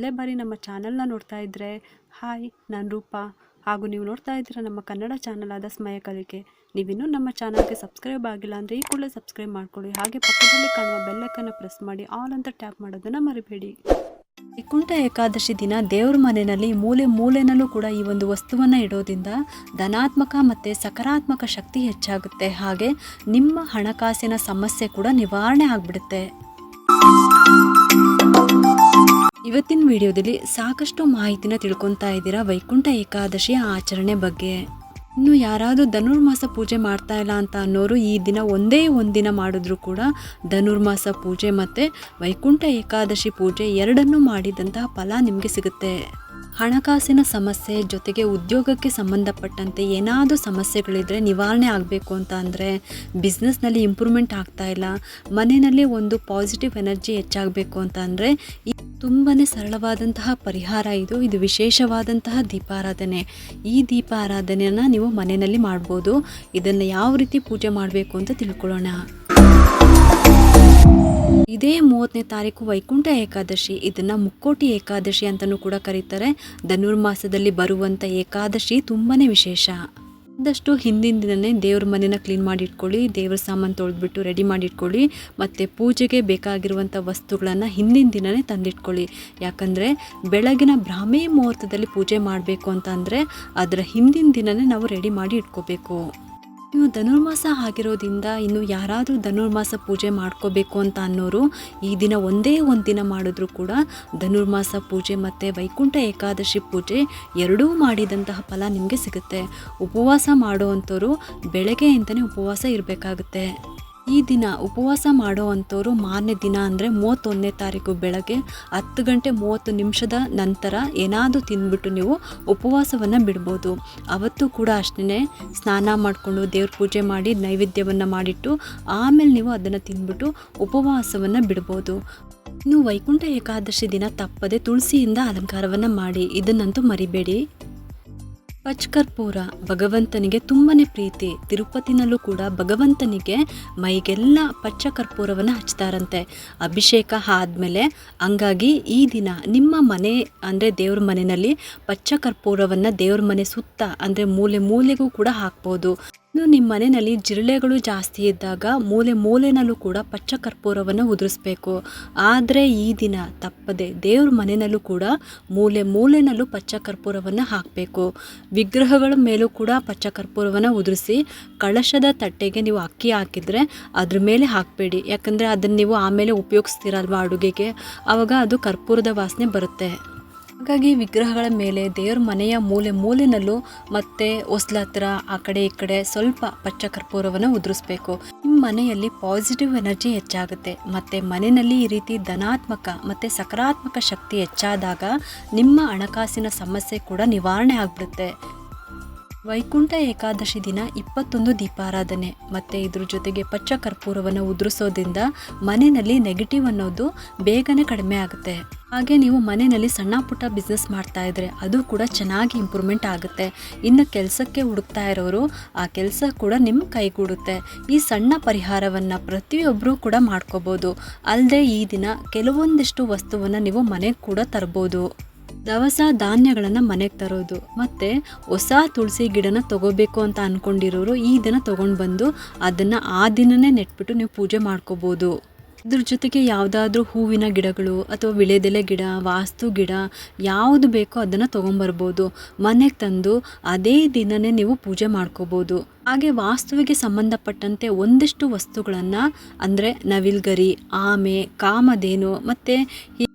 ಮೊದಲೇ ಬಾರಿ ನಮ್ಮ ಚಾನಲ್ನ ನೋಡ್ತಾ ಇದ್ದರೆ ಹಾಯ್, ನಾನು ರೂಪಾ. ಹಾಗೂ ನೀವು ನೋಡ್ತಾ ಇದ್ದೀರಾ ನಮ್ಮ ಕನ್ನಡ ಚಾನಲ್ ಆದ ಸ್ಮಯ ಕಲಿಕೆ. ನೀವಿನ್ನೂ ನಮ್ಮ ಚಾನಲ್ಗೆ ಸಬ್ಸ್ಕ್ರೈಬ್ ಆಗಿಲ್ಲ ಅಂದರೆ ಈ ಕೂಡಲೇ ಸಬ್ಸ್ಕ್ರೈಬ್ ಮಾಡ್ಕೊಳ್ಳಿ. ಹಾಗೆ ಪಕ್ಕದಲ್ಲಿ ಕಾಣುವ ಬೆಲ್ಲೈಕನ್ನು ಪ್ರೆಸ್ ಮಾಡಿ, ಆಲ್ ಅಂತ ಟ್ಯಾಪ್ ಮಾಡೋದನ್ನು ಮರಿಬೇಡಿ. ವೈಕುಂಠ ಏಕಾದಶಿ ದಿನ ದೇವ್ರ ಮನೆಯಲ್ಲಿ ಮೂಲೆ ಮೂಲೆನಲ್ಲೂ ಕೂಡ ಈ ಒಂದು ವಸ್ತುವನ್ನು ಇಡೋದ್ರಿಂದ ಧನಾತ್ಮಕ ಮತ್ತು ಸಕಾರಾತ್ಮಕ ಶಕ್ತಿ ಹೆಚ್ಚಾಗುತ್ತೆ. ಹಾಗೆ ನಿಮ್ಮ ಹಣಕಾಸಿನ ಸಮಸ್ಯೆ ಕೂಡ ನಿವಾರಣೆ ಆಗಿಬಿಡುತ್ತೆ. ಇವತ್ತಿನ ವಿಡಿಯೋದಲ್ಲಿ ಸಾಕಷ್ಟು ಮಾಹಿತಿನ ತಿಳ್ಕೊತಾ ಇದ್ದೀರಾ ವೈಕುಂಠ ಏಕಾದಶಿಯ ಆಚರಣೆ ಬಗ್ಗೆ. ಇನ್ನು ಯಾರಾದರೂ ಧನುರ್ಮಾಸ ಪೂಜೆ ಮಾಡ್ತಾ ಇಲ್ಲ ಅಂತ ಅನ್ನೋರು ಈ ದಿನ ಒಂದೇ ಒಂದಿನ ಮಾಡಿದ್ರೂ ಕೂಡ ಧನುರ್ಮಾಸ ಪೂಜೆ ಮತ್ತು ವೈಕುಂಠ ಏಕಾದಶಿ ಪೂಜೆ ಎರಡನ್ನೂ ಮಾಡಿದಂತಹ ಫಲ ನಿಮಗೆ ಸಿಗುತ್ತೆ. ಹಣಕಾಸಿನ ಸಮಸ್ಯೆ ಜೊತೆಗೆ ಉದ್ಯೋಗಕ್ಕೆ ಸಂಬಂಧಪಟ್ಟಂತೆ ಏನಾದರೂ ಸಮಸ್ಯೆಗಳಿದ್ದರೆ ನಿವಾರಣೆ ಆಗಬೇಕು ಅಂತ ಅಂದರೆ ಬಿಸ್ನೆಸ್ನಲ್ಲಿ ಇಂಪ್ರೂವ್ಮೆಂಟ್ ಆಗ್ತಾ ಇಲ್ಲ. ಮನೆಯಲ್ಲಿ ಒಂದು ಪಾಸಿಟಿವ್ ಎನರ್ಜಿ ಹೆಚ್ಚಾಗಬೇಕು ಅಂತ ಅಂದರೆ ತುಂಬಾ ಸರಳವಾದಂತಹ ಪರಿಹಾರ ಇದು. ಇದು ವಿಶೇಷವಾದಂತಹ ದೀಪಾರಾಧನೆ. ಈ ದೀಪಾರಾಧನೆಯನ್ನು ನೀವು ಮನೆಯಲ್ಲಿ ಮಾಡ್ಬೋದು. ಇದನ್ನು ಯಾವ ರೀತಿ ಪೂಜೆ ಮಾಡಬೇಕು ಅಂತ ತಿಳ್ಕೊಳ್ಳೋಣ. ಇದೇ ಮೂವತ್ತನೇ ತಾರೀಕು ವೈಕುಂಠ ಏಕಾದಶಿ. ಇದನ್ನು ಮುಕ್ಕೋಟಿ ಏಕಾದಶಿ ಅಂತಲೂ ಕೂಡ ಕರೀತಾರೆ. ಧನುರ್ಮಾಸದಲ್ಲಿ ಬರುವಂಥ ಏಕಾದಶಿ ತುಂಬಾ ವಿಶೇಷ. ಒಂದಷ್ಟು ಹಿಂದಿನ ದಿನನೇ ದೇವ್ರ ಮನೆನ ಕ್ಲೀನ್ ಮಾಡಿ ಇಟ್ಕೊಳ್ಳಿ ದೇವ್ರ ಸಾಮಾನು ತೊಳೆದ್ಬಿಟ್ಟು ರೆಡಿ ಮಾಡಿ ಇಟ್ಕೊಳ್ಳಿ ಮತ್ತು ಪೂಜೆಗೆ ಬೇಕಾಗಿರುವಂಥ ವಸ್ತುಗಳನ್ನು ಹಿಂದಿನ ದಿನನೇ ತಂದಿಟ್ಕೊಳ್ಳಿ. ಯಾಕಂದರೆ ಬೆಳಗಿನ ಬ್ರಾಹ್ಮಿ ಮುಹೂರ್ತದಲ್ಲಿ ಪೂಜೆ ಮಾಡಬೇಕು ಅಂತ ಅಂದರೆ ಅದರ ಹಿಂದಿನ ದಿನನೇ ನಾವು ರೆಡಿ ಮಾಡಿ ಇಟ್ಕೋಬೇಕು. ನೀವು ಧನುರ್ಮಾಸ ಆಗಿರೋದ್ರಿಂದ ಇನ್ನು ಯಾರಾದರೂ ಧನುರ್ಮಾಸ ಪೂಜೆ ಮಾಡ್ಕೋಬೇಕು ಅಂತ ಅನ್ನೋರು ಈ ದಿನ ಒಂದೇ ಒಂದು ದಿನ ಮಾಡಿದ್ರು ಕೂಡ ಧನುರ್ಮಾಸ ಪೂಜೆ ಮತ್ತು ವೈಕುಂಠ ಏಕಾದಶಿ ಪೂಜೆ ಎರಡೂ ಮಾಡಿದಂತಹ ಫಲ ನಿಮಗೆ ಸಿಗುತ್ತೆ. ಉಪವಾಸ ಮಾಡುವಂಥವ್ರು ಬೆಳಗ್ಗೆ ಅಂತಲೇ ಉಪವಾಸ ಇರಬೇಕಾಗುತ್ತೆ. ಈ ದಿನ ಉಪವಾಸ ಮಾಡೋ ಅಂಥವ್ರು ಮಾರನೇ ದಿನ ಅಂದರೆ ಮೂವತ್ತೊಂದನೇ ತಾರೀಕು ಬೆಳಗ್ಗೆ ಹತ್ತು ಗಂಟೆ ಮೂವತ್ತು ನಿಮಿಷದ ನಂತರ ಏನಾದರೂ ತಿಂದ್ಬಿಟ್ಟು ನೀವು ಉಪವಾಸವನ್ನು ಬಿಡ್ಬೋದು. ಅವತ್ತು ಕೂಡ ಅಷ್ಟೇ ಸ್ನಾನ ಮಾಡಿಕೊಂಡು ದೇವ್ರ ಪೂಜೆ ಮಾಡಿ ನೈವೇದ್ಯವನ್ನು ಮಾಡಿಟ್ಟು ಆಮೇಲೆ ನೀವು ಅದನ್ನು ತಿಂದ್ಬಿಟ್ಟು ಉಪವಾಸವನ್ನು ಬಿಡ್ಬೋದು. ಇನ್ನು ವೈಕುಂಠ ಏಕಾದಶಿ ದಿನ ತಪ್ಪದೆ ತುಳಸಿಯಿಂದ ಅಲಂಕಾರವನ್ನು ಮಾಡಿ. ಇದನ್ನಂತೂ ಮರಿಬೇಡಿ. ಪಚ್ಕರ್ಪೂರ ಭಗವಂತನಿಗೆ ತುಂಬನೇ ಪ್ರೀತಿ. ತಿರುಪತಿನಲ್ಲೂ ಕೂಡ ಭಗವಂತನಿಗೆ ಮೈಗೆಲ್ಲ ಪಚ್ಚ ಕರ್ಪೂರವನ್ನು ಹಚ್ತಾರಂತೆ. ಅಭಿಷೇಕ ಆದಮೇಲೆ ಹಂಗಾಗಿ ಈ ದಿನ ನಿಮ್ಮ ಮನೆ ಅಂದರೆ ದೇವ್ರ ಮನೆಯಲ್ಲಿ ಪಚ್ಚ ಕರ್ಪೂರವನ್ನು ದೇವ್ರ ಮನೆ ಸುತ್ತ ಅಂದರೆ ಮೂಲೆ ಮೂಲೆಗೂ ಕೂಡ ಹಾಕ್ಬೋದು. ಇನ್ನು ನಿಮ್ಮ ಮನೆಯಲ್ಲಿ ಜಿರಳೆಗಳು ಜಾಸ್ತಿ ಇದ್ದಾಗ ಮೂಲೆ ಮೂಲೆನಲ್ಲೂ ಕೂಡ ಪಚ್ಚ ಕರ್ಪೂರವನ್ನು ಉದುರಿಸ್ಬೇಕು. ಆದರೆ ಈ ದಿನ ತಪ್ಪದೆ ದೇವ್ರ ಮನೆಯಲ್ಲೂ ಕೂಡ ಮೂಲೆ ಮೂಲೆನಲ್ಲೂ ಪಚ್ಚ ಕರ್ಪೂರವನ್ನು ಹಾಕಬೇಕು. ವಿಗ್ರಹಗಳ ಮೇಲೂ ಕೂಡ ಪಚ್ಚ ಕರ್ಪೂರವನ್ನು ಉದುರಿಸಿ ಕಳಶದ ತಟ್ಟೆಗೆ ನೀವು ಅಕ್ಕಿ ಹಾಕಿದರೆ ಅದ್ರ ಮೇಲೆ ಹಾಕಬೇಡಿ. ಯಾಕಂದರೆ ಅದನ್ನು ನೀವು ಆಮೇಲೆ ಉಪಯೋಗಿಸ್ತೀರಲ್ವ ಅಡುಗೆಗೆ? ಆವಾಗ ಅದು ಕರ್ಪೂರದ ವಾಸನೆ ಬರುತ್ತೆ. ಹಾಗಾಗಿ ವಿಗ್ರಹಗಳ ಮೇಲೆ ದೇವ್ರ ಮನೆಯ ಮೂಲೆ ಮೂಲೆನಲ್ಲೂ ಮತ್ತೆ ಹೊಸ್ಲ ಹತ್ರ ಆ ಕಡೆ ಈ ಕಡೆ ಸ್ವಲ್ಪ ಪಚ್ಚ ಕರ್ಪೂರವನ್ನು ಉದುರಿಸ್ಬೇಕು. ನಿಮ್ಮ ಮನೆಯಲ್ಲಿ ಪಾಸಿಟಿವ್ ಎನರ್ಜಿ ಹೆಚ್ಚಾಗುತ್ತೆ. ಮತ್ತೆ ಮನೆಯಲ್ಲಿ ಈ ರೀತಿ ಧನಾತ್ಮಕ ಮತ್ತೆ ಸಕಾರಾತ್ಮಕ ಶಕ್ತಿ ಹೆಚ್ಚಾದಾಗ ನಿಮ್ಮ ಹಣಕಾಸಿನ ಸಮಸ್ಯೆ ಕೂಡ ನಿವಾರಣೆ ಆಗಿಬಿಡುತ್ತೆ. ವೈಕುಂಠ ಏಕಾದಶಿ ದಿನ ಇಪ್ಪತ್ತೊಂದು ದೀಪಾರಾಧನೆ. ಮತ್ತು ಇದ್ರ ಜೊತೆಗೆ ಪಚ್ಚ ಕರ್ಪೂರವನ್ನು ಉದುರಿಸೋದ್ರಿಂದ ಮನೆಯಲ್ಲಿ ನೆಗೆಟಿವ್ ಅನ್ನೋದು ಬೇಗನೆ ಕಡಿಮೆ ಆಗುತ್ತೆ. ಹಾಗೆ ನೀವು ಮನೆಯಲ್ಲಿ ಸಣ್ಣ ಪುಟ್ಟ ಬಿಸ್ನೆಸ್ ಮಾಡ್ತಾ ಇದ್ರೆ ಅದು ಕೂಡ ಚೆನ್ನಾಗಿ ಇಂಪ್ರೂವ್ಮೆಂಟ್ ಆಗುತ್ತೆ. ಇನ್ನು ಕೆಲಸಕ್ಕೆ ಹುಡುಕ್ತಾ ಇರೋರು ಆ ಕೆಲಸ ಕೂಡ ನಿಮ್ಮ ಕೈಗೂಡುತ್ತೆ. ಈ ಸಣ್ಣ ಪರಿಹಾರವನ್ನು ಪ್ರತಿಯೊಬ್ಬರೂ ಕೂಡ ಮಾಡ್ಕೋಬೋದು. ಅಲ್ಲದೆ ಈ ದಿನ ಕೆಲವೊಂದಿಷ್ಟು ವಸ್ತುವನ್ನು ನೀವು ಮನೆಗೆ ಕೂಡ ತರ್ಬೋದು. ದವಸ ಧಾನ್ಯಗಳನ್ನು ಮನೆಗೆ ತರೋದು. ಮತ್ತು ಹೊಸ ತುಳಸಿ ಗಿಡನ ತಗೋಬೇಕು ಅಂತ ಅಂದ್ಕೊಂಡಿರೋರು ಈ ದಿನ ತೊಗೊಂಡು ಬಂದು ಅದನ್ನು ಆ ದಿನನೇ ನೆಟ್ಬಿಟ್ಟು ನೀವು ಪೂಜೆ ಮಾಡ್ಕೋಬೋದು. ಇದ್ರ ಜೊತೆಗೆ ಯಾವುದಾದ್ರೂ ಹೂವಿನ ಗಿಡಗಳು ಅಥವಾ ವಿಳೆದೆಲೆ ಗಿಡ, ವಾಸ್ತು ಗಿಡ ಯಾವುದು ಬೇಕೋ ಅದನ್ನು ತೊಗೊಂಬರ್ಬೋದು. ಮನೆಗೆ ತಂದು ಅದೇ ದಿನನೇ ನೀವು ಪೂಜೆ ಮಾಡ್ಕೋಬೋದು. ಹಾಗೆ ವಾಸ್ತುವಿಗೆ ಸಂಬಂಧಪಟ್ಟಂತೆ ಒಂದಿಷ್ಟು ವಸ್ತುಗಳನ್ನು ಅಂದರೆ ನವಿಲ್ಗರಿ, ಆಮೆ, ಕಾಮಧೇನು ಮತ್ತು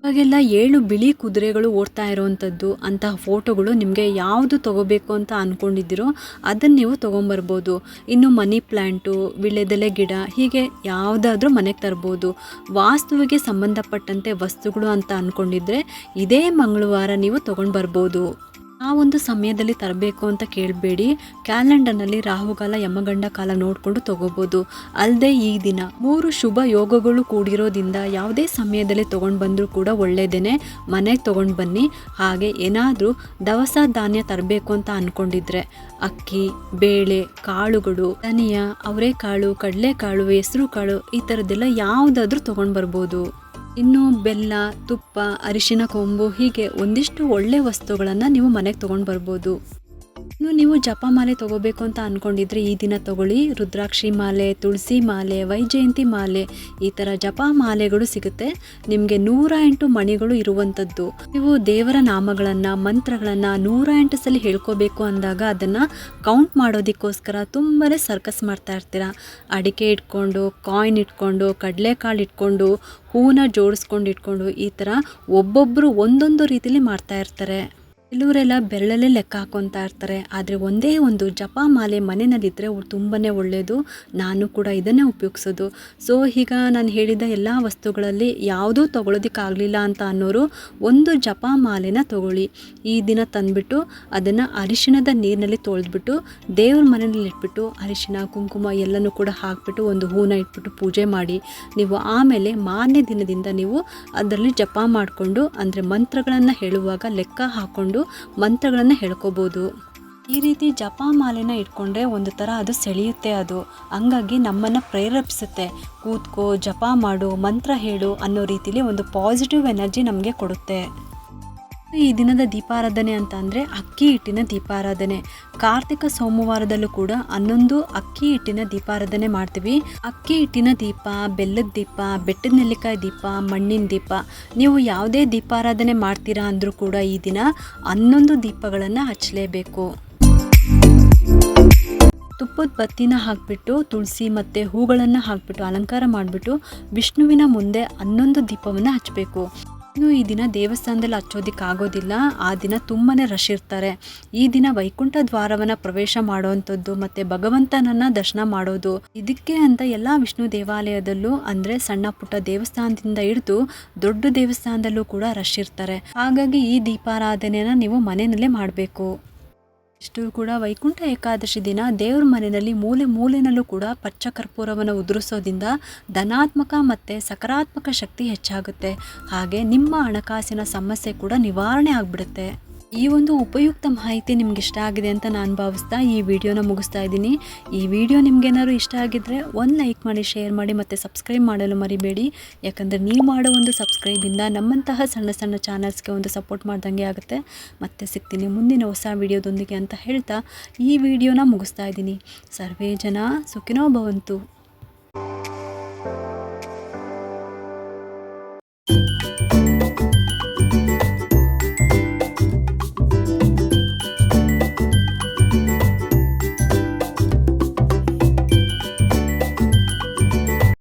ಇವಾಗೆಲ್ಲ ಏಳು ಬಿಳಿ ಕುದುರೆಗಳು ಓಡ್ತಾ ಇರೋವಂಥದ್ದು ಅಂತಹ ಫೋಟೋಗಳು ನಿಮಗೆ ಯಾವುದು ತೊಗೋಬೇಕು ಅಂತ ಅಂದ್ಕೊಂಡಿದ್ದೀರೋ ಅದನ್ನು ನೀವು ತೊಗೊಂಬರ್ಬೋದು. ಇನ್ನು ಮನಿ ಪ್ಲ್ಯಾಂಟು ವಿಳೆದೆಲೆ ಗಿಡ, ಹೀಗೆ ಯಾವುದಾದ್ರೂ ಮನೆಗೆ ತರ್ಬೋದು. ವಾಸ್ತುವಿಗೆ ಸಂಬಂಧಪಟ್ಟಂತೆ ವಸ್ತುಗಳು ಅಂತ ಅಂದ್ಕೊಂಡಿದ್ರೆ ಇದೇ ಮಂಗಳವಾರ ನೀವು ತೊಗೊಂಡು ಬರ್ಬೋದು ಆ ಒಂದು ಸಮಯದಲ್ಲಿ ತರಬೇಕು ಅಂತ ಕೇಳಬೇಡಿ. ಕ್ಯಾಲೆಂಡರ್ನಲ್ಲಿ ರಾಹುಕಾಲ, ಯಮಗಂಡ ಕಾಲ ನೋಡಿಕೊಂಡು ತಗೋಬೋದು. ಅಲ್ಲದೆ ಈ ದಿನ ಮೂರು ಶುಭ ಯೋಗಗಳು ಕೂಡಿರೋದ್ರಿಂದ ಯಾವುದೇ ಸಮಯದಲ್ಲಿ ತೊಗೊಂಡು ಬಂದರೂ ಕೂಡ ಒಳ್ಳೆಯದೇನೆ ಮನೆಗೆ ತೊಗೊಂಡು ಬನ್ನಿ. ಹಾಗೆ ಏನಾದರೂ ದವಸ ಧಾನ್ಯ ತರಬೇಕು ಅಂತ ಅಂದ್ಕೊಂಡಿದ್ರೆ ಅಕ್ಕಿ, ಬೇಳೆ, ಕಾಳುಗಳು, ಧನಿಯಾ, ಅವರೆಕಾಳು, ಕಡಲೆಕಾಳು ಹೆಸರು ಕಾಳು ಈ ಥರದ್ದೆಲ್ಲ ಯಾವುದಾದ್ರೂ ತೊಗೊಂಡು ಬರ್ಬೋದು. ಇನ್ನು ಬೆಲ್ಲ ತುಪ್ಪ ಅರಿಶಿನ ಕೊಂಬು ಹೀಗೆ ಒಂದಿಷ್ಟು ಒಳ್ಳೆ ವಸ್ತುಗಳನ್ನು ನೀವು ಮನೆಗೆ ತೊಗೊಂಡು ಬರ್ಬೋದು. ಇನ್ನು ನೀವು ಜಪಮಾಲೆ ತಗೋಬೇಕು ಅಂತ ಅಂದ್ಕೊಂಡಿದ್ರೆ ಈ ದಿನ ತಗೊಳ್ಳಿ. ರುದ್ರಾಕ್ಷಿ ಮಾಲೆ, ತುಳಸಿ ಮಾಲೆ, ವೈಜಯಂತಿ ಮಾಲೆ, ಈ ಥರ ಜಪ ಮಾಲೆಗಳು ಸಿಗುತ್ತೆ. ನಿಮಗೆ ನೂರ ಎಂಟು ಮಣಿಗಳು ಇರುವಂಥದ್ದು ನೀವು ದೇವರ ನಾಮಗಳನ್ನು, ಮಂತ್ರಗಳನ್ನು ನೂರ ಎಂಟು ಸಲ ಹೇಳ್ಕೋಬೇಕು ಅಂದಾಗ ಅದನ್ನು ಕೌಂಟ್ ಮಾಡೋದಕ್ಕೋಸ್ಕರ ತುಂಬಾ ಸರ್ಕಸ್ ಮಾಡ್ತಾ ಇರ್ತೀರ. ಅಡಿಕೆ ಇಟ್ಕೊಂಡು ಕಾಯಿನ್ ಇಟ್ಕೊಂಡು, ಕಡಲೆಕಾಳು ಇಟ್ಕೊಂಡು ಹೂವನ್ನ ಜೋಡಿಸ್ಕೊಂಡು ಇಟ್ಕೊಂಡು ಈ ಥರ ಒಬ್ಬೊಬ್ಬರು ಒಂದೊಂದು ರೀತಿಲಿ ಮಾಡ್ತಾ ಇರ್ತಾರೆ. ಕೆಲವರೆಲ್ಲ ಬೆರಳಲ್ಲೇ ಲೆಕ್ಕ ಹಾಕೊತಾ ಇರ್ತಾರೆ, ಆದರೆ ಒಂದೇ ಒಂದು ಜಪ ಮಾಲೆ ಮನೆಯಲ್ಲಿದ್ದರೆ ತುಂಬಾ ಒಳ್ಳೆಯದು ನಾನು ಕೂಡ ಇದನ್ನೇ ಉಪಯೋಗಿಸೋದು. ಸೊ ಈಗ ನಾನು ಹೇಳಿದ ಎಲ್ಲ ವಸ್ತುಗಳಲ್ಲಿ ಯಾವುದೂ ತೊಗೊಳೋದಕ್ಕಾಗಲಿಲ್ಲ ಅಂತ ಅನ್ನೋರು ಒಂದು ಜಪ ಮಾಲೆನ ತೊಗೊಳ್ಳಿ. ಈ ದಿನ ತಂದುಬಿಟ್ಟು ಅದನ್ನು ಅರಿಶಿಣದ ನೀರಿನಲ್ಲಿ ತೊಳೆದ್ಬಿಟ್ಟು, ದೇವ್ರ ಮನೆಯಲ್ಲಿ ಇಟ್ಬಿಟ್ಟು, ಅರಿಶಿಣ, ಕುಂಕುಮ ಎಲ್ಲನೂ ಕೂಡ ಹಾಕ್ಬಿಟ್ಟು ಒಂದು ಹೂನ ಇಟ್ಬಿಟ್ಟು ಪೂಜೆ ಮಾಡಿ. ನೀವು ಆಮೇಲೆ ಮಾರನೇ ದಿನದಿಂದ ನೀವು ಅದರಲ್ಲಿ ಜಪ ಮಾಡಿಕೊಂಡು, ಅಂದರೆ ಮಂತ್ರಗಳನ್ನು ಹೇಳುವಾಗ ಲೆಕ್ಕ ಹಾಕ್ಕೊಂಡು ಮಂತ್ರಗಳನ್ನು ಹೇಳ್ಕೋಬೋದು. ಈ ರೀತಿ ಜಪ ಮಾಲೆನ ಇಟ್ಕೊಂಡ್ರೆ ಒಂದು ಥರ ಅದು ಸೆಳೆಯುತ್ತೆ ಅದು. ಹಂಗಾಗಿ ನಮ್ಮನ್ನು ಪ್ರೇರೇಪಿಸುತ್ತೆ. ಕೂತ್ಕೋ, ಜಪ ಮಾಡು, ಮಂತ್ರ ಹೇಳು ಅನ್ನೋ ರೀತಿಲಿ ಒಂದು ಪಾಸಿಟಿವ್ ಎನರ್ಜಿ ನಮಗೆ ಕೊಡುತ್ತೆ. ಈ ದಿನದ ದೀಪಾರಾಧನೆ ಅಂತ ಅಂದರೆ ಅಕ್ಕಿ ಹಿಟ್ಟಿನ ದೀಪಾರಾಧನೆ. ಕಾರ್ತಿಕ ಸೋಮವಾರದಲ್ಲೂ ಕೂಡ ಹನ್ನೊಂದು ಅಕ್ಕಿ ಹಿಟ್ಟಿನ ದೀಪಾರಾಧನೆ ಮಾಡ್ತೀವಿ. ಅಕ್ಕಿ ಹಿಟ್ಟಿನ ದೀಪ, ಬೆಲ್ಲದ ದೀಪ, ಬೆಟ್ಟದ ನೆಲ್ಲಿಕಾಯಿ ದೀಪ, ಮಣ್ಣಿನ ದೀಪ. ನೀವು ಯಾವುದೇ ದೀಪಾರಾಧನೆ ಮಾಡ್ತೀರಾ ಅಂದರೂ ಕೂಡ ಈ ದಿನ ಹನ್ನೊಂದು ದೀಪಗಳನ್ನು ಹಚ್ಚಲೇಬೇಕು. ತುಪ್ಪದ ಬತ್ತಿನ ಹಾಕಿಬಿಟ್ಟು, ತುಳಸಿ ಮತ್ತು ಹೂಗಳನ್ನು ಹಾಕಿಬಿಟ್ಟು, ಅಲಂಕಾರ ಮಾಡಿಬಿಟ್ಟು, ವಿಷ್ಣುವಿನ ಮುಂದೆ ಹನ್ನೊಂದು ದೀಪವನ್ನು ಹಚ್ಚಬೇಕು. ಇನ್ನು ಈ ದಿನ ದೇವಸ್ಥಾನದಲ್ಲಿ ಹಚ್ಚೋದಿಕ್ಕೆ ಆಗೋದಿಲ್ಲ. ಆ ದಿನ ತುಂಬಾ ರಶ್ ಇರ್ತಾರೆ. ಈ ದಿನ ವೈಕುಂಠ ದ್ವಾರವನ್ನು ಪ್ರವೇಶ ಮಾಡುವಂಥದ್ದು ಮತ್ತು ಭಗವಂತನನ್ನು ದರ್ಶನ ಮಾಡೋದು. ಇದಕ್ಕೆ ಅಂತ ಎಲ್ಲ ವಿಷ್ಣು ದೇವಾಲಯದಲ್ಲೂ ಅಂದರೆ ಸಣ್ಣ ಪುಟ್ಟ ದೇವಸ್ಥಾನದಿಂದ ಹಿಡಿದು ದೊಡ್ಡ ದೇವಸ್ಥಾನದಲ್ಲೂ ಕೂಡ ರಶ್ ಇರ್ತಾರೆ. ಹಾಗಾಗಿ ಈ ದೀಪಾರಾಧನೆಯನ್ನು ನೀವು ಮನೆಯಲ್ಲೇ ಮಾಡಬೇಕು. ಇಷ್ಟು ಕೂಡ ವೈಕುಂಠ ಏಕಾದಶಿ ದಿನ ದೇವ್ರ ಮನೆಯಲ್ಲಿ ಮೂಲೆ ಮೂಲೆಯಲ್ಲೂ ಕೂಡ ಪಚ್ಚ ಕರ್ಪೂರವನ್ನು ಉದುರಿಸೋದ್ರಿಂದ ಧನಾತ್ಮಕ ಮತ್ತು ಸಕಾರಾತ್ಮಕ ಶಕ್ತಿ ಹೆಚ್ಚಾಗುತ್ತೆ. ಹಾಗೆ ನಿಮ್ಮ ಹಣಕಾಸಿನ ಸಮಸ್ಯೆ ಕೂಡ ನಿವಾರಣೆ ಆಗಿಬಿಡುತ್ತೆ. ಈ ಒಂದು ಉಪಯುಕ್ತ ಮಾಹಿತಿ ನಿಮ್ಗೆ ಇಷ್ಟ ಆಗಿದೆ ಅಂತ ನಾನು ಭಾವಿಸ್ತಾ ಈ ವಿಡಿಯೋನ ಮುಗಿಸ್ತಾ ಇದ್ದೀನಿ. ಈ ವಿಡಿಯೋ ನಿಮ್ಗೇನಾದ್ರು ಇಷ್ಟ ಆಗಿದ್ರೆ ಒಂದು ಲೈಕ್ ಮಾಡಿ, ಶೇರ್ ಮಾಡಿ ಮತ್ತು ಸಬ್ಸ್ಕ್ರೈಬ್ ಮಾಡಲು ಮರಿಬೇಡಿ. ಯಾಕಂದರೆ ನೀವು ಮಾಡೋ ಒಂದು ಸಬ್ಸ್ಕ್ರೈಬಿಂದ ನಮ್ಮಂತಹ ಸಣ್ಣ ಸಣ್ಣ ಚಾನಲ್ಸ್ಗೆ ಒಂದು ಸಪೋರ್ಟ್ ಮಾಡ್ದಂಗೆ ಆಗುತ್ತೆ. ಮತ್ತೆ ಸಿಗ್ತೀನಿ ಮುಂದಿನ ಹೊಸ ವಿಡಿಯೋದೊಂದಿಗೆ ಅಂತ ಹೇಳ್ತಾ ಈ ವಿಡಿಯೋನ ಮುಗಿಸ್ತಾ ಇದ್ದೀನಿ. ಸರ್ವೇ ಜನ ಸುಖಿನೋ ಭವಂತು.